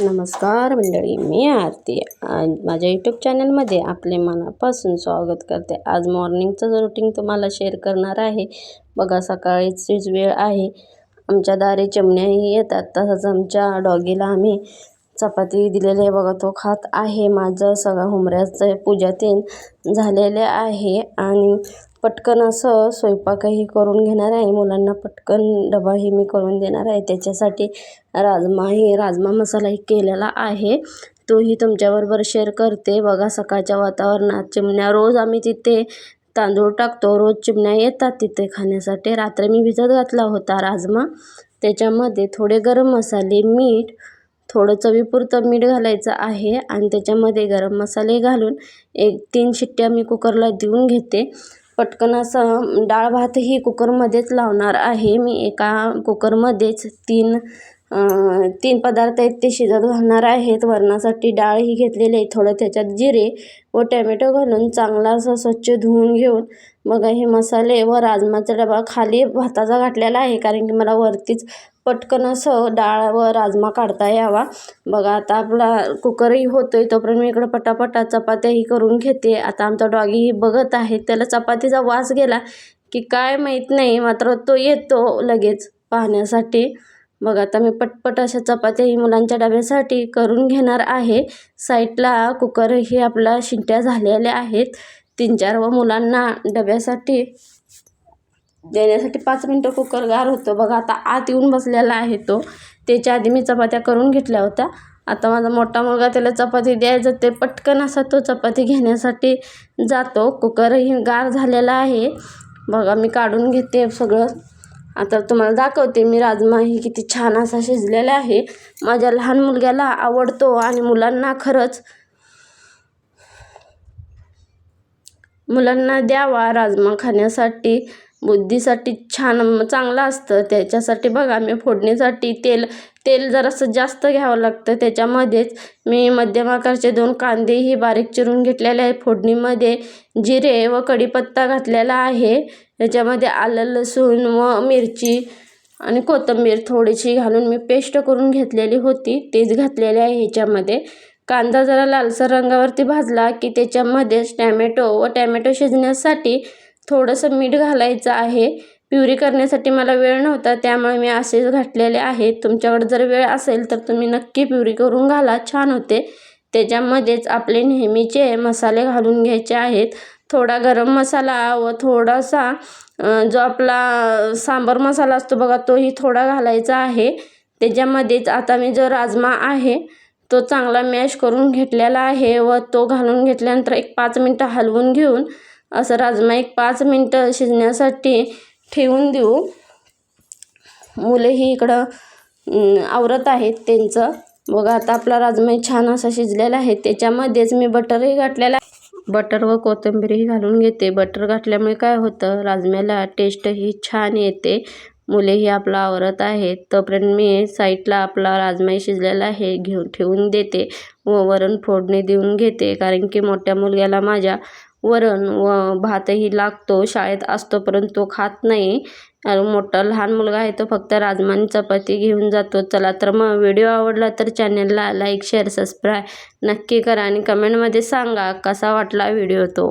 नमस्कार मंडळी मी आरती. आज माझ्या यूट्यूब चॅनलमध्ये आपले मनापासून स्वागत करते. आज मॉर्निंगचं रुटीन तुम्हाला शेअर करणार आहे बघा सकाळीचीच वेळ आहे. आमच्या दारी चिमण्याही येतात तसंच आमच्या डॉगीला आम्ही चपाती दिलेली आहे. बघा तो खात आहे. माझं सगळं हुमऱ्याचं पूजा तीन झालेले आहे. आणि पटकन असं स्वयंपाकही करून घेणार आहे. मुलांना पटकन डबाही मी करून देणार आहे. त्याच्यासाठी राजमाही राजमा मसालाही केलेला आहे. तोही तुमच्याबरोबर शेअर करते. बघा सकाळच्या वातावरणात चिमण्या रोज आम्ही तिथे तांदूळ टाकतो. रोज चिमण्या येतात तिथे खाण्यासाठी. रात्री मी भिजत घातला होता राजमा. त्याच्यामध्ये थोडे गरम मसाले मीठ थोडं चवीपुरतं मीठ घालायचं आहे आणि त्याच्यामध्ये गरम मसाले घालून एक तीन शिट्ट्या मी कुकरला देऊन घेते. पटकन असं डाळ भातही कुकरमध्येच लावणार आहे. मी एका कुकरमध्येच तीन तीन पदार्थ आहेत ते शिजत घालणार आहेत. वरणासाठी डाळही घेतलेली आहे. थोडं त्याच्यात जिरे व टॅमॅटो घालून चांगला असं स्वच्छ धुवून घेऊन मग हे मसाले व राजमाचा डबा खाली भाताचा घातलेला आहे. कारण की मला वरतीच पटकन असं डाळ व राजमा काढता यावा. बघा आता आपला कुकरही होतो आहे तोपर्यंत मी इकडं पटापटा चपात्याही करून घेते. आता आमचा डॉगीही बघत आहे त्याला चपातीचा वास गेला की काय माहीत नाही मात्र तो येतो लगेच पाहण्यासाठी. बघा आता मी पटपट अशा चपात्याही मुलांच्या डब्यासाठी करून घेणार आहे. साईडला कुकरही आपला शिंट्या झालेल्या आहेत. तीन चार व मुलांना डब्यासाठी देण्यासाठी पाच मिनटं कुकर गार होतो. बघा आता आत येऊन बसलेला आहे तो. त्याच्या आधी मी चपात्या करून घेतल्या होत्या. आता माझा मोठा मुलगा त्याला चपाती द्यायचं ते पटकन असा तो चपाती घेण्यासाठी जातो. कुकरही गार झालेला आहे. बघा मी काढून घेते सगळं. आता तुम्हाला दाखवते मी राजमा ही किती छान असा शिजलेला आहे. माझ्या लहान मुलग्याला आवडतो आणि मुलांना खरंच मुलांना द्यावा राजमा खाण्यासाठी. बुद्धीसाठी छान चांगलं असतं. त्याच्यासाठी बघा मी फोडणीसाठी तेल तेल जरासं जास्त घ्यावं लागतं. त्याच्यामध्येच मी मध्यम आकारचे दोन कांदेही बारीक चिरून घेतलेले आहे फोडणीमध्ये जिरे व कढीपत्ता घातलेला आहे. त्याच्यामध्ये आलं लसूण व मिरची आणि कोथिंबीर थोडीशी घालून मी पेस्ट करून घेतलेली होती. तेच घातलेले आहे ह्याच्यामध्ये. कांदा जरा लालसर रंगावरती भाजला की त्याच्यामध्येच टॅमॅटो व टॅमॅटो शिजण्यासाठी थोडंसं मीठ घालायचं आहे. प्युरी करण्यासाठी मला वेळ नव्हता त्यामुळे मी असेच घातलेले आहेत तुमच्याकडे जर वेळ असेल तर तुम्ही नक्की प्युरी करून घाला छान होते. त्याच्यामध्येच आपले नेहमीचे मसाले घालून घ्यायचे आहेत. थोडा गरम मसाला व थोडासा जो आपला सांबर मसाला असतो बघा तोही थोडा घालायचा आहे. त्याच्यामध्येच आता मी जो राजमा आहे तो चांगला मॅश करून घेतलेला आहे व तो घालून घेतल्यानंतर एक पाच मिनटं हलवून घेऊन असं राजमा एक पाच मिनटं शिजण्यासाठी ठेवून देऊ. मुलंही इकडं आवरत आहेत त्यांचं. बघा आता आपला राजमा छान असा शिजलेला आहे. त्याच्यामध्येच मी बटरही घातलेला बटर व कोथिंबीरही घालून घेते. बटर घातल्यामुळे काय होतं राजम्याला टेस्टही छान येते. मुलेही आपला आवरत आहेत. तोपर्यंत मी साईडला आपला राजमाही शिजलेला आहे घेऊन ठेवून देते व वरण फोडणी देऊन घेते. कारण की मोठ्या मुलग्याला माझ्या वरण व भातही लागतो. शाळेत असतो परंतु तो खात नाही. मोठा लहान मुलगा आहे तो फक्त राजमानी चपाती घेऊन जातो. चला तर मग व्हिडिओ आवडला तर चॅनलला लाईक शेअर सबस्क्राईब नक्की करा आणि कमेंटमध्ये सांगा कसा वाटला व्हिडिओ तो.